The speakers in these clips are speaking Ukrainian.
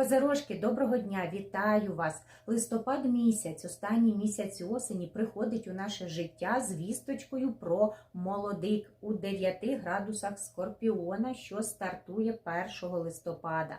Козирожки, доброго дня! Вітаю вас! Листопад місяць, останній місяць осені, приходить у наше життя з вісточкою про молодик у 9 градусах Скорпіона, що стартує 1 листопада.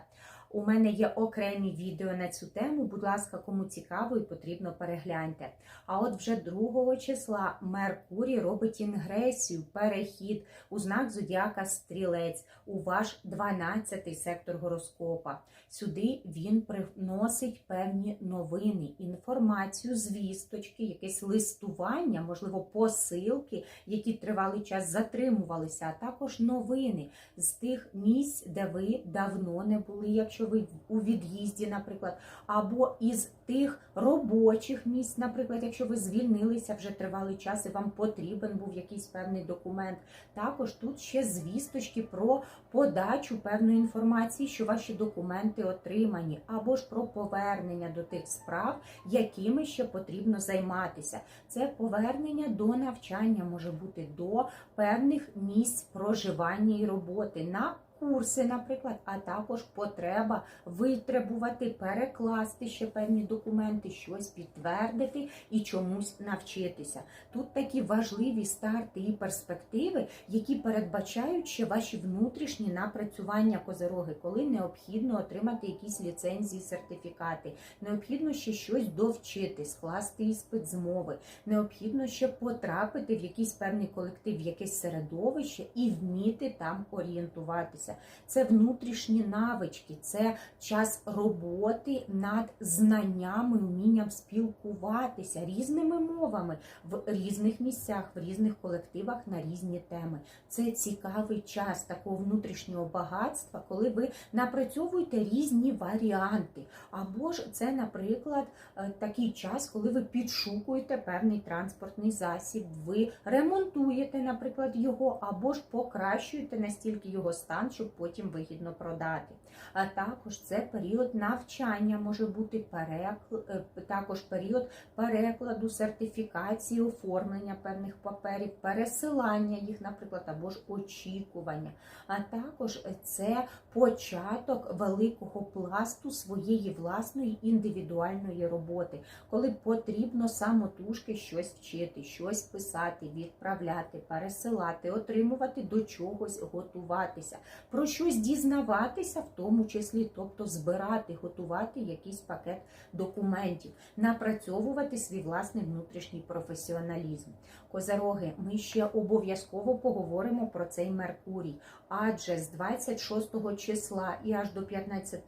У мене є окремі відео на цю тему. Будь ласка, кому цікаво і потрібно перегляньте. А от вже 2 числа Меркурій робить інгресію, перехід у знак зодіака Стрілець у ваш 12-й сектор гороскопа. Сюди він приносить певні новини, інформацію, звісточки, якесь листування, можливо, посилки, які тривалий час затримувалися, а також новини з тих місць, де ви давно не були, якщо ви у від'їзді, наприклад, або із тих робочих місць, наприклад, якщо ви звільнилися вже тривалий час і вам потрібен був якийсь певний документ. Також тут ще звісточки про подачу певної інформації, що ваші документи отримані, або ж про повернення до тих справ, якими ще потрібно займатися. Це повернення до навчання може бути до певних місць проживання і роботи. на Курси, наприклад, а також потреба витребувати, перекласти ще певні документи, щось підтвердити і чомусь навчитися. Тут такі важливі старти і перспективи, які передбачають ще ваші внутрішні напрацювання козероги, коли необхідно отримати якісь ліцензії, сертифікати, необхідно ще щось довчити, скласти іспит з мови, необхідно ще потрапити в якийсь певний колектив, в якесь середовище і вміти там орієнтуватися. Це внутрішні навички, це час роботи над знаннями, вмінням спілкуватися різними мовами в різних місцях, в різних колективах на різні теми. Це цікавий час такого внутрішнього багатства, коли ви напрацьовуєте різні варіанти. Або ж це, наприклад, е, такий час, коли ви підшукуєте певний транспортний засіб, ви ремонтуєте, наприклад, його, або ж покращуєте настільки його стан, щоб потім вигідно продати. А також це період навчання може бути перекл... е, також період перекладу, сертифікації, оформлення певних паперів, пересилання їх, наприклад, або ж очікування. А також це початок великого пласту своєї власної індивідуальної роботи, коли потрібно самотужки щось вчити, щось писати, відправляти, пересилати, отримувати до чогось готуватися, про щось дізнаватися, в тому числі, тобто збирати, готувати якийсь пакет документів, напрацьовувати свій власний внутрішній професіоналізм. Козероги, ми ще обов'язково поговоримо про цей Меркурій, адже з 26 числа і аж до 15,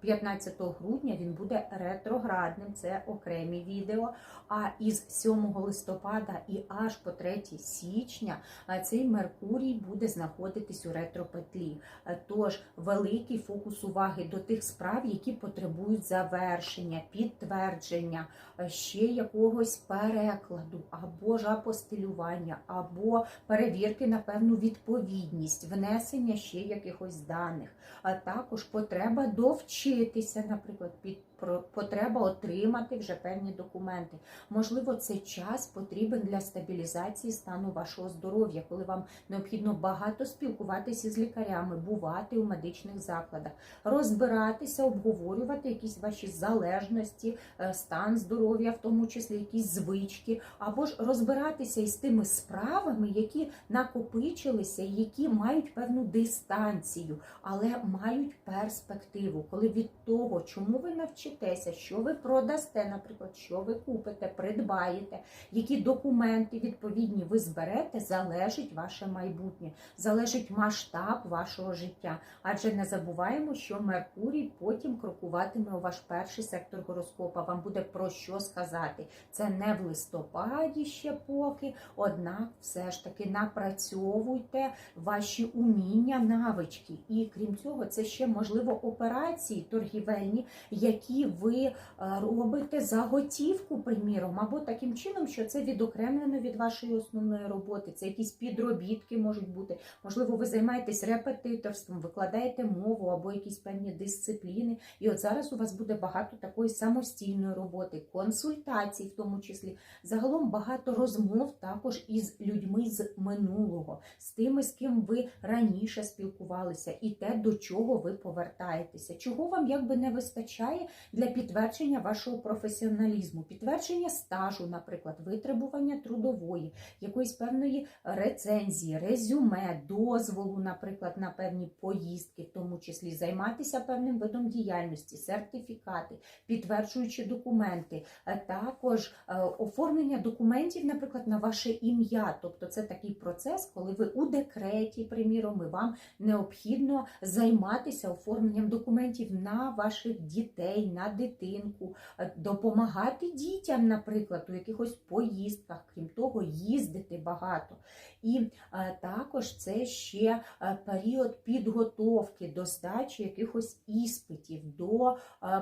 15 грудня він буде ретроградним, це окремі відео. А із 7 листопада і аж по 3 січня цей Меркурій буде знаходитись у ретропетлі. Е, Тож великий фокус уваги до тих справ, які потребують завершення, підтвердження, е, ще якогось перекладу, або ж апостилювання, або перевірки на певну відповідність, внесення ще якихось даних, а також потреба довчитися, наприклад, під потреба отримати вже певні документи. Можливо, цей час потрібен для стабілізації стану вашого здоров'я, коли вам необхідно багато спілкуватися з лікарями, бувати у медичних закладах, розбиратися, обговорювати якісь ваші залежності, е, стан здоров'я, в тому числі якісь звички, або ж розбиратися із тими справами, які накопичилися, які мають певну дистанцію, але мають перспективу, коли від того, чому ви навчитеся, що ви продасте, наприклад, що ви купите, придбаєте, які документи відповідні ви зберете, залежить ваше майбутнє, залежить масштаб вашого життя. Адже не забуваємо, що Меркурій потім крокуватиме у ваш перший сектор гороскопа. Вам буде про що сказати. Це не в листопаді ще поки, однак все ж таки напрацьовуйте ваші уміння, навички. І крім цього, це ще можливо операції торгівельні, які і ви е, робите заготівку, приміром, або таким чином, що це відокремлено від вашої основної роботи. Це якісь підробітки можуть бути. Можливо, ви займаєтесь репетиторством, викладаєте мову або якісь певні дисципліни. І от зараз у вас буде багато такої самостійної роботи, консультацій, в тому числі. Загалом багато розмов також із людьми з минулого, з тими, з ким ви раніше спілкувалися, і те, до чого ви повертаєтеся. Чого вам якби не вистачає для підтвердження вашого професіоналізму, підтвердження стажу, наприклад, витребування трудової, якоїсь певної рецензії, резюме, дозволу, наприклад, на певні поїздки, в тому числі займатися певним видом діяльності, сертифікати, підтверджуючі документи, Е, також е, оформлення документів, наприклад, на ваше ім'я. Тобто це такий процес, коли ви у декреті, приміром, і вам необхідно займатися оформленням документів на ваших дітей, на дитинку, е, допомагати дітям, наприклад, у якихось поїздках, крім того, їздити багато. І е, також це ще е, період підготовки до здачі якихось іспитів, до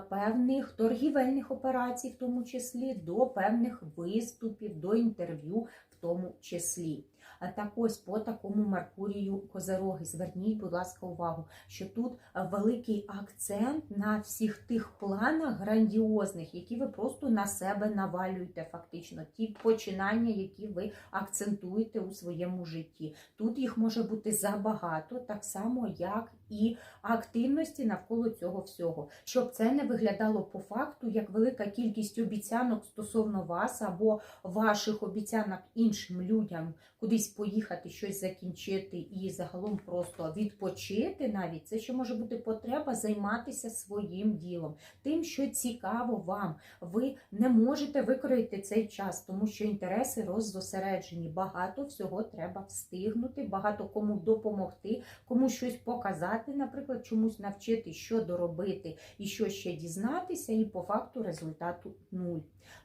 певних торгівельних операцій, в тому числі, до певних виступів, до інтерв'ю, в тому числі. Так ось по такому Меркурію Козероги. Зверніть, будь ласка, увагу, що тут великий акцент на всіх тих планах грандіозних, які ви просто на себе навалюєте, фактично, ті починання, які ви акцентуєте у своєму житті. Тут їх може бути забагато, так само, як і активності навколо цього всього, щоб це не виглядало по факту як велика кількість обіцянок стосовно вас або ваших обіцянок іншим людям кудись поїхати, щось закінчити і загалом просто відпочити навіть. Це ще може бути потреба займатися своїм ділом, тим, що цікаво вам. Ви не можете викроїти цей час, тому що інтереси роззосереджені. Багато всього треба встигнути, багато кому допомогти, кому щось показати, наприклад, чомусь навчити, що доробити і що ще дізнатися, і по факту результату нуль.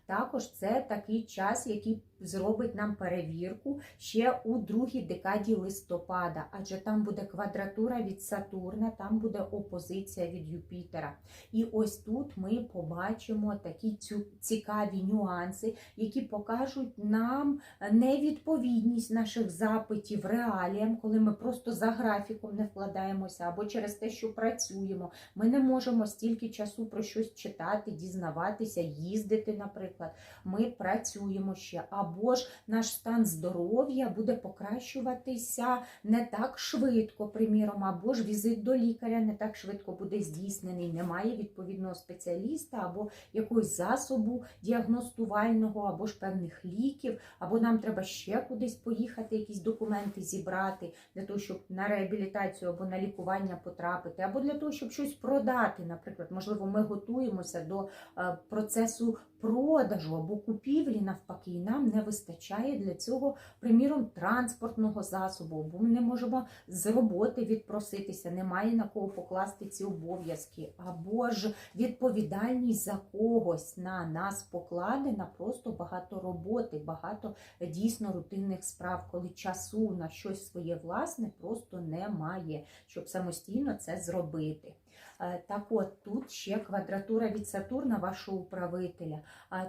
Також це такий час, який зробить нам перевірку ще у другій декаді листопада, адже там буде квадратура від Сатурна, там буде опозиція від Юпітера. І ось тут ми побачимо такі цікаві нюанси, які покажуть нам невідповідність наших запитів реаліям, коли ми просто за графіком не вкладаємося, або через те, що працюємо. Ми не можемо стільки часу про щось читати, дізнаватися, їздити, наприклад. Ми працюємо ще, або ж наш стан здоров'я буде покращуватися не так швидко, приміром, або ж візит до лікаря не так швидко буде здійснений. Немає відповідного спеціаліста або якогось засобу діагностувального, або ж певних ліків, або нам треба ще кудись поїхати, якісь документи зібрати для того, щоб на реабілітацію або на лікування потрапити, або для того, щоб щось продати. Наприклад, можливо, ми готуємося до е, процесу продажу або купівлі, навпаки, нам не вистачає для цього, приміром, транспортного засобу, бо ми не можемо з роботи відпроситися, немає на кого покласти ці обов'язки, або ж відповідальність за когось на нас покладена просто багато роботи, багато дійсно рутинних справ, коли часу на щось своє власне просто немає, щоб самостійно це зробити. Е, Так от тут ще квадратура від Сатурна, вашого управителя.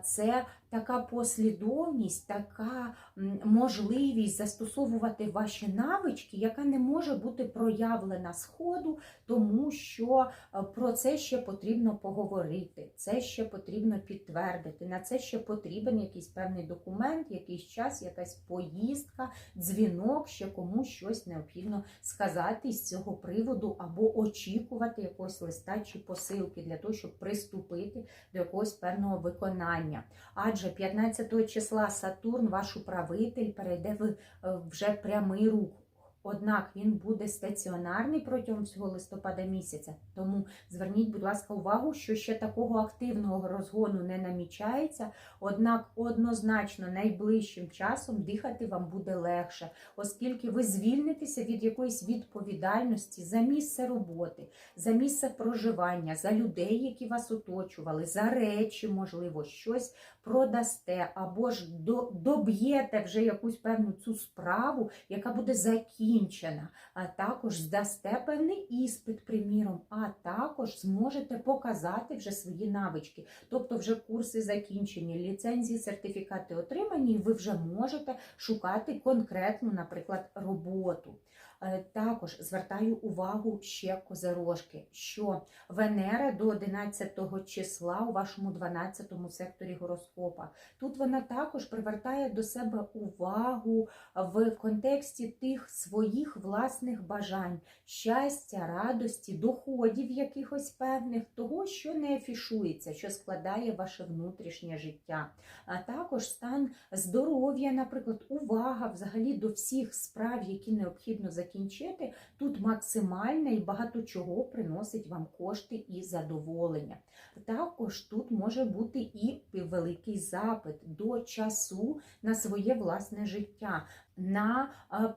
Це така послідовність, така можливість застосовувати ваші навички, яка не може бути проявлена з ходу, тому що е, про це ще потрібно поговорити, це ще потрібно підтвердити. На це ще потрібен якийсь певний документ, якийсь час, якась поїздка, дзвінок, ще комусь щось необхідно сказати з цього приводу, або очікувати якогось листа чи посилки для того, щоб приступити до якогось певного виконання. Адже 15 числа Сатурн, ваш управитель, перейде в е, вже прямий рух. Однак він буде стаціонарний протягом всього листопада місяця. Тому зверніть, будь ласка, увагу, що ще такого активного розгону не намічається. Однак однозначно найближчим часом дихати вам буде легше, оскільки ви звільнитеся від якоїсь відповідальності за місце роботи, за місце проживання, за людей, які вас оточували, за речі, можливо, щось продасте або ж доб'єте вже якусь певну цю справу, яка буде закінчена закінчена. А також здасте певний іспит, приміром, а також зможете показати вже свої навички. Тобто, вже курси закінчені, ліцензії, сертифікати отримані, і ви вже можете шукати конкретну, наприклад, роботу. Е, Також звертаю увагу ще козерожки, що Венера до 11 числа у вашому 12 секторі гороскопа. Тут вона також привертає до себе увагу в контексті тих своїх власних бажань, щастя, радості, доходів якихось певних, того, що не афішується, що складає ваше внутрішнє життя. А також стан здоров'я, наприклад, увага взагалі до всіх справ, які необхідно закінчити, тут максимальне і багато чого приносить вам кошти і задоволення. Також тут може бути і великий запит до часу на своє власне життя. На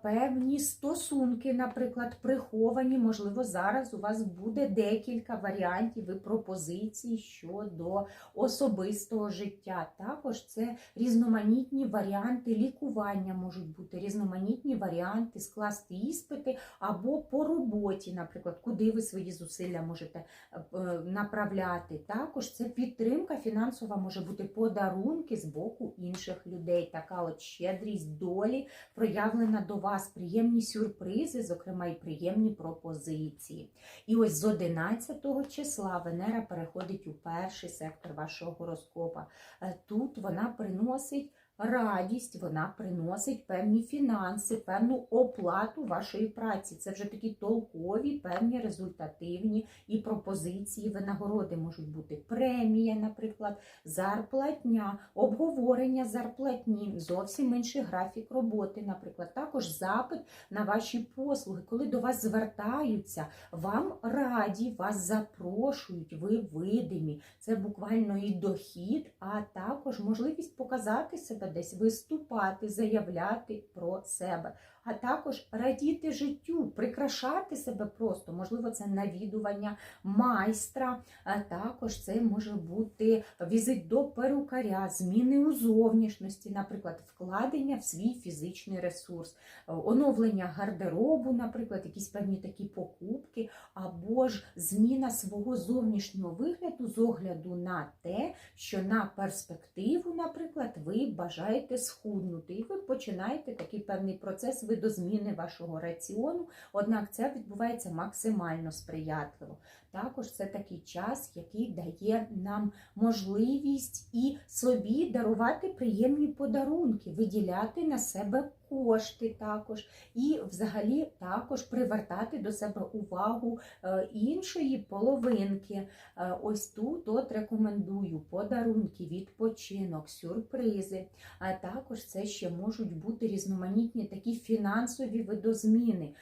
певні стосунки, наприклад, приховані, можливо, зараз у вас буде декілька варіантів і пропозицій щодо особистого життя. Також це різноманітні варіанти лікування можуть бути, різноманітні варіанти скласти іспити або по роботі, наприклад, куди ви свої зусилля можете е, направляти. Також це підтримка фінансова може бути подарунки з боку інших людей. Така от щедрість долі проявлена до вас, приємні сюрпризи, зокрема і приємні пропозиції. І ось з 11 числа Венера переходить у перший сектор вашого гороскопа. Е, Тут вона приносить радість, вона приносить певні фінанси, певну оплату вашої праці. Це вже такі толкові, певні результативні і пропозиції, винагороди можуть бути премія, наприклад, зарплатня, обговорення зарплатні, зовсім інший графік роботи, наприклад, також запит на ваші послуги, коли до вас звертаються, вам раді, вас запрошують, ви видимі. Це буквально і дохід, а також можливість показати себе десь, виступати, заявляти про себе. А також радіти життю, прикрашати себе просто, можливо, це навідування майстра, а також це може бути візит до перукаря, зміни у зовнішності, наприклад, вкладення в свій фізичний ресурс, оновлення гардеробу, наприклад, якісь певні такі покупки, або ж зміна свого зовнішнього вигляду з огляду на те, що на перспективу, наприклад, ви бажаєте схуднути, і ви починаєте такий певний процес видозміни вашого раціону, однак це відбувається максимально сприятливо. Також це такий час, який дає нам можливість і собі дарувати приємні подарунки, виділяти на себе кошти також, і взагалі також привертати до себе увагу е, іншої половинки. Е, Ось тут от рекомендую подарунки, відпочинок, сюрпризи. А також це ще можуть бути різноманітні такі фінансові видозміни,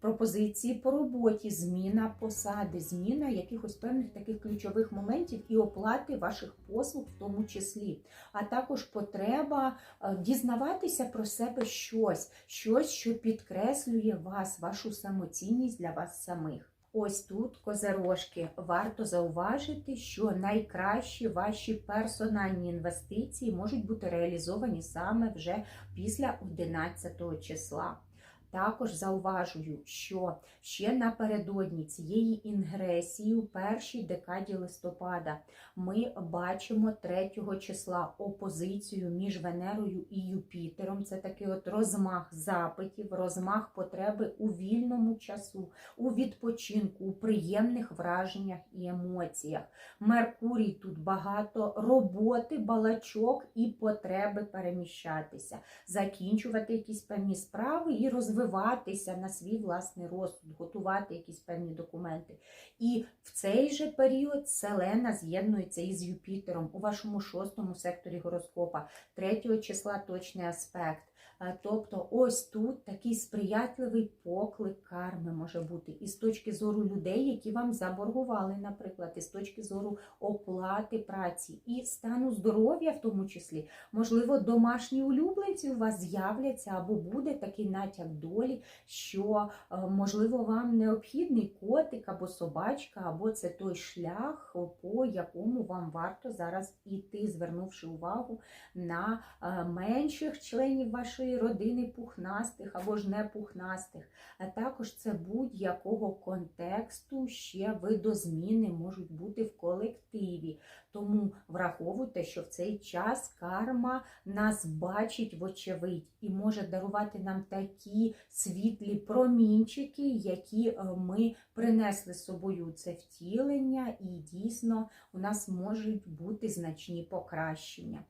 пропозиції по роботі, зміна посади, зміна якихось певних таких ключових моментів і оплати ваших послуг в тому числі. А також потреба е, дізнаватися про себе щось, щось, що підкреслює вас, вашу самоцінність для вас самих. Ось тут, козерожки, варто зауважити, що найкращі ваші персональні інвестиції можуть бути реалізовані саме вже після 11 числа. Також зауважую, що ще напередодні цієї інгресії у першій декаді листопада ми бачимо 3 числа опозицію між Венерою і Юпітером. Це такий от розмах запитів, розмах потреби у вільному часу, у відпочинку, у приємних враженнях і емоціях. Меркурій тут багато роботи, балачок і потреби переміщатися, закінчувати якісь певні справи і розвиватися на свій власний розсуд, готувати якісь певні документи. І в цей же період Селена з'єднується із Юпітером у вашому шостому секторі гороскопа, 3 числа точний аспект. Е, Тобто, ось тут такий сприятливий поклик карми може бути. І з точки зору людей, які вам заборгували, наприклад, і з точки зору оплати праці і стану здоров'я, в тому числі, можливо, домашні улюбленці у вас з'являться або буде такий натяк долі, що е, можливо вам необхідний котик або собачка, або це той шлях, по якому вам варто зараз іти, звернувши увагу на е, менших членів вашої вашої родини пухнастих або ж не пухнастих. А також це будь-якого контексту ще видозміни можуть бути в колективі. Тому враховуйте, що в цей час карма нас бачить вочевидь і може дарувати нам такі світлі промінчики, які е, ми принесли з собою це втілення, і дійсно у нас можуть бути значні покращення.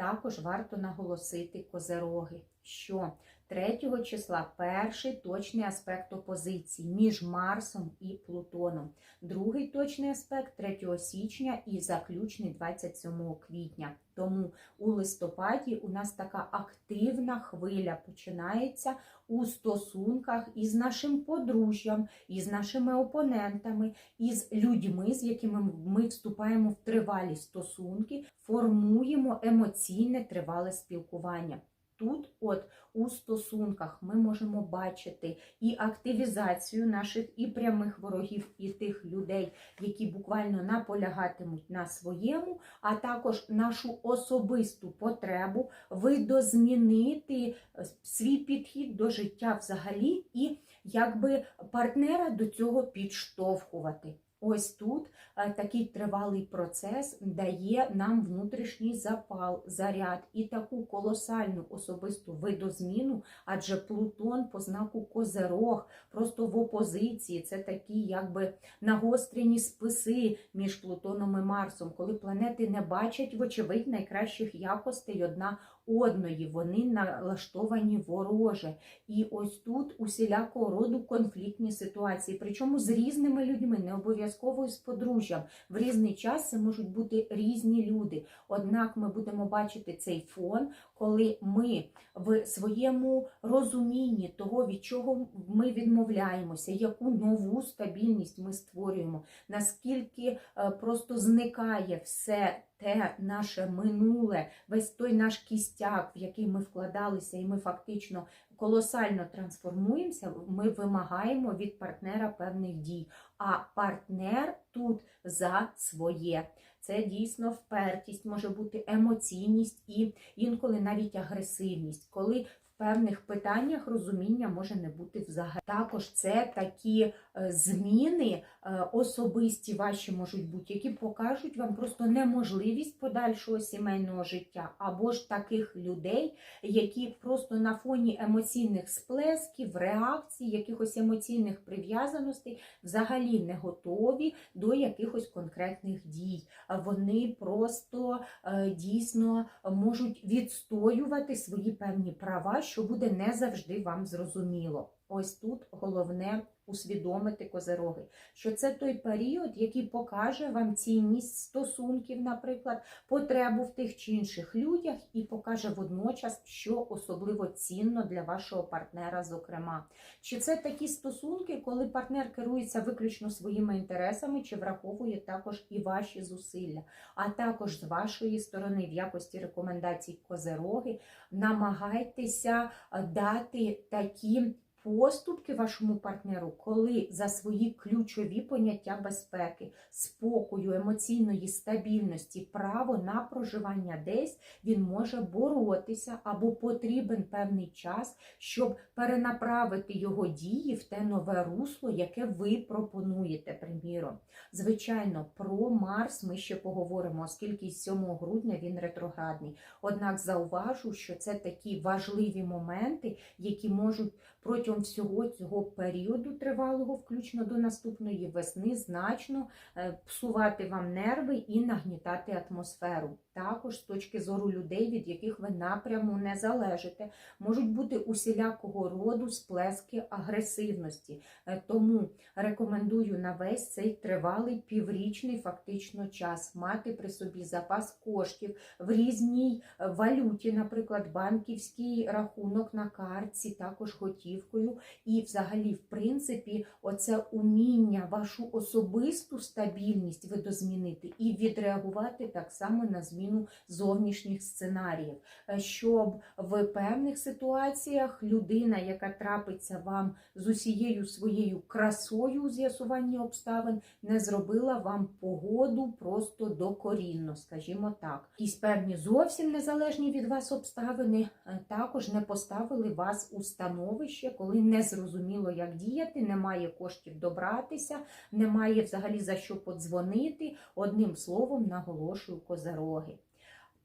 Також варто наголосити козероги, що 3 числа перший точний аспект опозиції між Марсом і Плутоном, другий точний аспект 3 січня і заключний 27 квітня. Тому у листопаді у нас така активна хвиля починається у стосунках із нашим подружжям, із нашими опонентами, із людьми, з якими ми вступаємо в тривалі стосунки, формуємо емоційне тривале спілкування. Тут, от у стосунках, ми можемо бачити і активізацію наших і прямих ворогів, і тих людей, які буквально наполягатимуть на своєму, а також нашу особисту потребу видозмінити е, свій підхід до життя взагалі, і якби партнера до цього підштовхувати. Ось тут е, такий тривалий процес дає нам внутрішній запал, заряд і таку колосальну особисту видозміну, адже Плутон по знаку Козерог, просто в опозиції. Це такі якби нагострені списи між Плутоном і Марсом, коли планети не бачать, вочевидь, найкращих якостей одна одної, вони налаштовані вороже. І ось тут усілякого роду конфліктні ситуації, причому з різними людьми, не обов'язково з подружжям. В різний час це можуть бути різні люди. Однак ми будемо бачити цей фон, коли ми в своєму розумінні того, від чого ми відмовляємося, яку нову стабільність ми створюємо, наскільки е, просто зникає все те наше минуле, весь той наш кістяк, в який ми вкладалися, і ми фактично колосально трансформуємося, ми вимагаємо від партнера певних дій. А партнер тут за своє. Це дійсно впертість, може бути емоційність і інколи навіть агресивність, коли в певних питаннях розуміння може не бути взагалі. Також це такі зміни е, особисті ваші можуть бути, які покажуть вам просто неможливість подальшого сімейного життя, або ж таких людей, які просто на фоні емоційних сплесків, реакцій, якихось емоційних прив'язаностей взагалі не готові до якихось конкретних дій. Вони просто е, дійсно можуть відстоювати свої певні права що буде не завжди вам зрозуміло. Ось тут головне усвідомити козероги, що це той період, який покаже вам цінність стосунків, наприклад, потребу в тих чи інших людях, і покаже водночас, що особливо цінно для вашого партнера, зокрема. Чи це такі стосунки, коли партнер керується виключно своїми інтересами, чи враховує також і ваші зусилля, а також з вашої сторони, в якості рекомендацій козероги, намагайтеся дати такі поступки вашому партнеру, коли за свої ключові поняття безпеки, спокою, емоційної стабільності, право на проживання десь він може боротися або потрібен певний час, щоб перенаправити його дії в те нове русло, яке ви пропонуєте, приміром. Звичайно, про Марс ми ще поговоримо, оскільки з 7 грудня він ретроградний. Однак зауважу, що це такі важливі моменти, які можуть протягом всього цього періоду тривалого, включно до наступної весни, значно е, псувати вам нерви і нагнітати атмосферу. Також з точки зору людей, від яких ви напряму не залежите, можуть бути усілякого роду сплески агресивності. Е, тому рекомендую на весь цей тривалий піврічний фактично час мати при собі запас коштів в різній е, валюті, наприклад, банківський рахунок на картці, також готівка автівкою, і взагалі, в принципі, оце уміння, вашу особисту стабільність видозмінити і відреагувати так само на зміну зовнішніх сценаріїв, Е, щоб в певних ситуаціях людина, яка трапиться вам з усією своєю красою у з'ясуванні обставин, не зробила вам погоду просто докорінно, скажімо так. Якісь певні зовсім незалежні від вас обставини е, також не поставили вас у становище, коли не зрозуміло, як діяти, немає коштів добратися, немає взагалі за що подзвонити. Одним словом, наголошую козероги.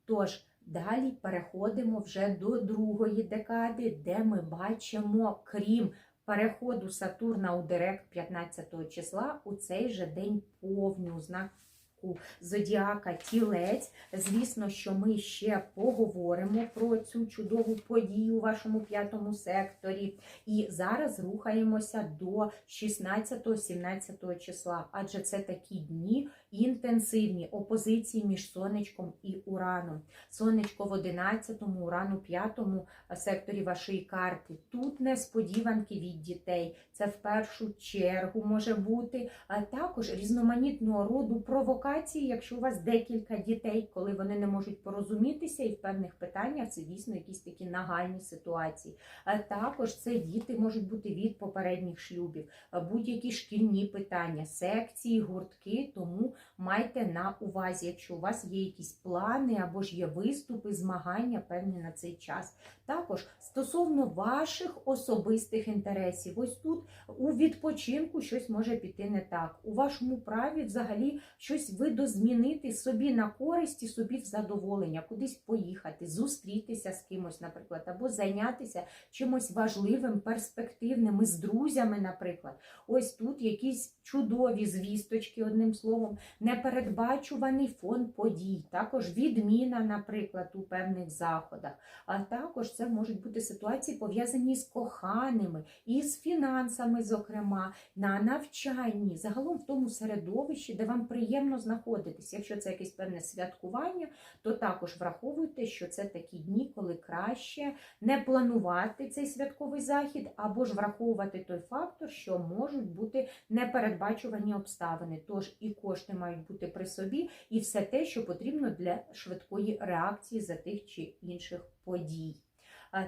Тож, далі переходимо вже до другої декади, де ми бачимо, крім переходу Сатурна у Директ 15 числа, у цей же день повню знаку Зодіака Тілець. Звісно, що ми ще поговоримо про цю чудову подію у вашому п'ятому секторі. І зараз рухаємося до 16-17 числа, адже це такі дні інтенсивні опозиції між сонечком і ураном. Сонечко в 11-му, уран у 5-му секторі вашої карти. Тут несподіванки від дітей. Це в першу чергу може бути, а також різноманітного роду провокації, якщо у вас декілька дітей, коли вони не можуть порозумітися, і в певних питаннях це дійсно якісь такі нагальні ситуації. А також це діти можуть бути від попередніх шлюбів, будь-які шкільні питання, секції, гуртки. Тому майте на увазі, якщо у вас є якісь плани або ж є виступи, змагання певні на цей час. Також стосовно ваших особистих інтересів, ось тут у відпочинку щось може піти не так. У вашому праві взагалі щось видозмінити собі на користь і собі в задоволення, кудись поїхати, зустрітися з кимось, наприклад, або зайнятися чимось важливим, перспективним із друзями, наприклад. Ось тут якісь чудові звісточки, одним словом, непередбачуваний фон подій, також відміна, наприклад, у певних заходах. А також це можуть бути ситуації пов'язані з коханими і з фінансами, зокрема, на навчанні, загалом в тому середовищі, де вам приємно знаходитися. Якщо це якесь певне святкування, то також враховуйте, що це такі дні, коли краще не планувати цей святковий захід, або ж враховувати той фактор, що можуть бути непередбачувані обставини. Тож і кошти мають бути при собі, і все те, що потрібно для швидкої реакції за тих чи інших подій.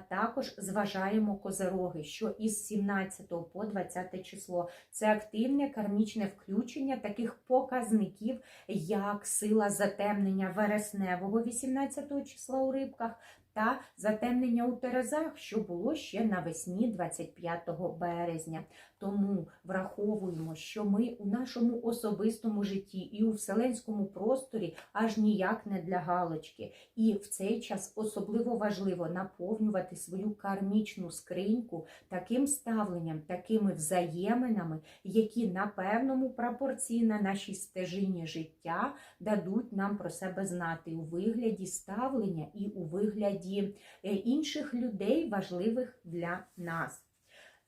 Також зважаємо козероги, що із 17 по 20 число це активне кармічне включення таких показників, як сила затемнення вересневого 18 числа у рибках та затемнення у Терезах, що було ще навесні 25 березня. Тому враховуємо, що ми у нашому особистому житті і у вселенському просторі аж ніяк не для галочки. І в цей час особливо важливо наповнювати свою кармічну скриньку таким ставленням, такими взаєминами, які на певному прапорці на нашій стежині життя дадуть нам про себе знати у вигляді ставлення і у вигляді е, інших людей, важливих для нас.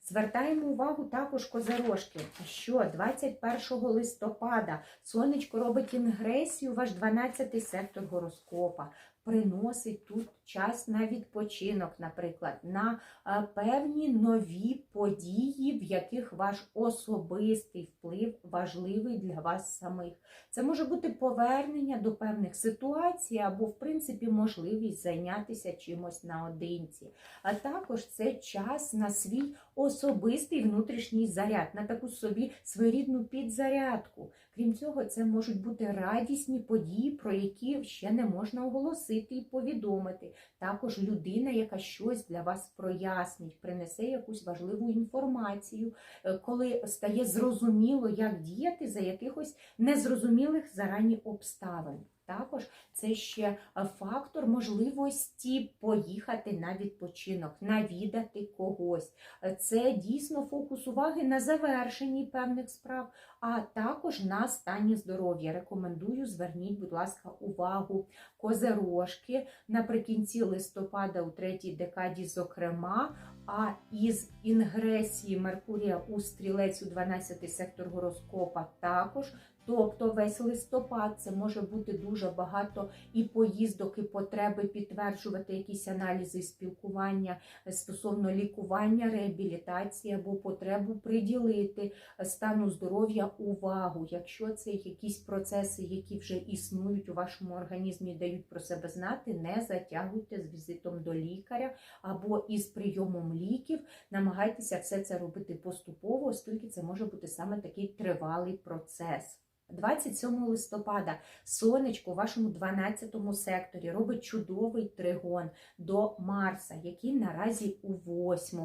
Звертаємо увагу також козорожки, що 21 листопада сонечко робить інгресію, ваш 12-й сектор гороскопа. Приносить тут час на відпочинок, наприклад, на е, певні нові події, в яких ваш особистий вплив важливий для вас самих. Це може бути повернення до певних ситуацій, або, в принципі, можливість зайнятися чимось наодинці. А також це час на свій особистий внутрішній заряд, на таку собі своєрідну підзарядку. Крім цього, це можуть бути радісні події, про які ще не можна оголосити і повідомити. Також людина, яка щось для вас прояснить, принесе якусь важливу інформацію, е, коли стає зрозуміло, як діяти за якихось незрозумілих зарані обставин. Також це ще е, фактор можливості поїхати на відпочинок, навідати когось. Е, Це дійсно фокус уваги на завершенні певних справ, а також на стані здоров'я. Рекомендую, зверніть, будь ласка, увагу козерожки наприкінці листопада у третій декаді, зокрема, а із інгресії Меркурія у стрілець у 12 сектор гороскопа також. Тобто весь листопад це може бути дуже багато і поїздок, і потреби підтверджувати якісь аналізи спілкування стосовно лікування, реабілітації або потребу приділити стану здоров'я увагу. Якщо це якісь процеси, які вже існують у вашому організмі, дають про себе знати, не затягуйте з візитом до лікаря або із прийомом ліків. Намагайтеся все це робити поступово, оскільки це може бути саме такий тривалий процес. 27 листопада сонечко у вашому 12 секторі робить чудовий тригон до Марса, який наразі у 8.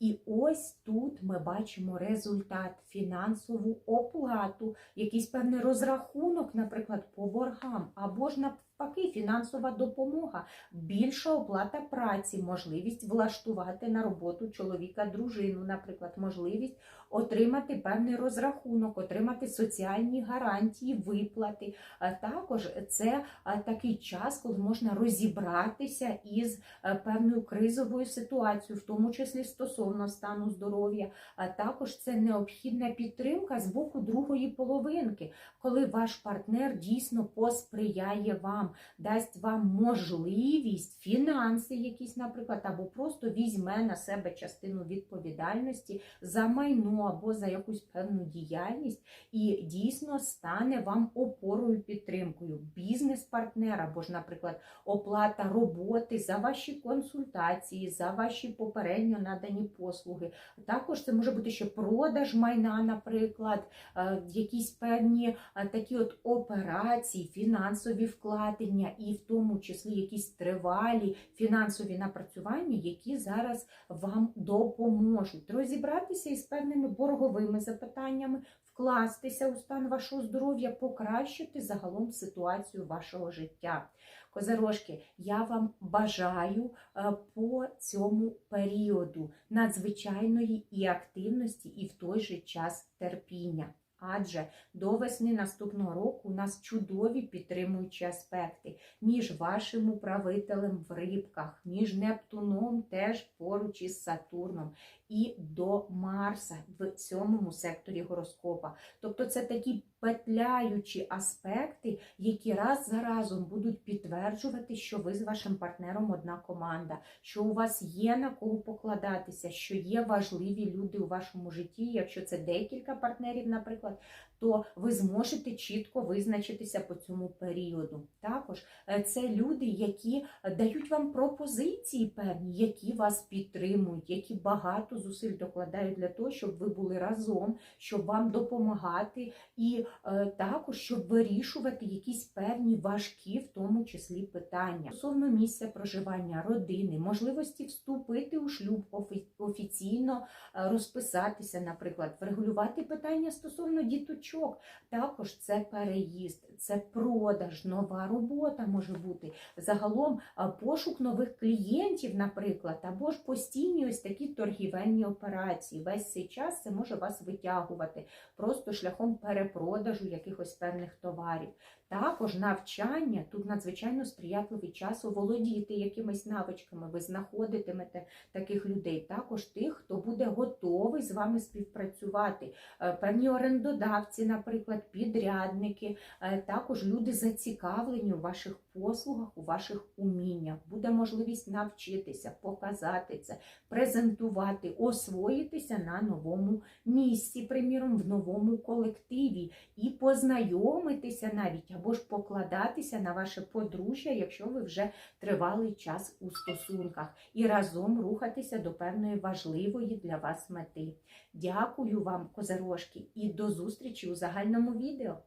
І ось тут ми бачимо результат, фінансову оплату, якийсь певний розрахунок, наприклад, по боргам, або ж навпаки, фінансова допомога, більша оплата праці, можливість влаштувати на роботу чоловіка, дружину, наприклад, можливість отримати певний розрахунок, отримати соціальні гарантії, виплати. Також це такий час, коли можна розібратися із е, певною кризовою ситуацією, в тому числі стосовно стану здоров'я. Також це необхідна підтримка з боку другої половинки, коли ваш партнер дійсно посприяє вам, дасть вам можливість, фінанси якісь, наприклад, або просто візьме на себе частину відповідальності за майно або за якусь певну діяльність і дійсно стане вам опорою підтримкою. Бізнес-партнер, або ж, наприклад, оплата роботи за ваші консультації, за ваші попередньо надані послуги. Також це може бути ще продаж майна, наприклад, е, якісь певні е, такі от операції, фінансові вкладення, і в тому числі якісь тривалі фінансові напрацювання, які зараз вам допоможуть розібратися із певними борговими запитаннями, вкластися у стан вашого здоров'я, покращити загалом ситуацію вашого життя. Козирожки, я вам бажаю е, по цьому періоду надзвичайної і активності, і в той же час терпіння. Адже до весни наступного року у нас чудові підтримуючі аспекти між вашим управителем в рибках, між Нептуном, теж поруч із Сатурном, і до Марса в сьомому секторі гороскопа. Тобто це такі петляючі аспекти, які раз за разом будуть підтверджувати, що ви з вашим партнером одна команда, що у вас є на кого покладатися, що є важливі люди у вашому житті. Якщо це декілька партнерів, наприклад, то ви зможете чітко визначитися по цьому періоду. Також е, це люди, які дають вам пропозиції певні, які вас підтримують, які багато зусиль докладають для того, щоб ви були разом, щоб вам допомагати, і е, також щоб вирішувати якісь певні важкі, в тому числі питання стосовно місця проживання, родини, можливості вступити у шлюб офі- офіційно е, розписатися, наприклад, врегулювати питання стосовно діточок. Також це переїзд, це продаж, нова робота може бути. Загалом пошук нових клієнтів, наприклад, або ж постійні ось такі торгівельні операції. Весь цей час це може вас витягувати просто шляхом перепродажу якихось певних товарів. Також навчання тут надзвичайно сприятливий час оволодіти якимись навичками. Ви знаходитимете таких людей, також тих, хто буде готовий з вами співпрацювати. Е, Певні орендодавці, наприклад, підрядники, е, також люди зацікавлені у ваших послугах, у ваших уміннях. Буде можливість навчитися, показати це, презентувати, освоїтися на новому місці, приміром, в новому колективі і познайомитися навіть або ж покладатися на ваше подружжя, якщо ви вже тривалий час у стосунках, і разом рухатися до певної важливої для вас мети. Дякую вам, козирожки, і до зустрічі у загальному відео.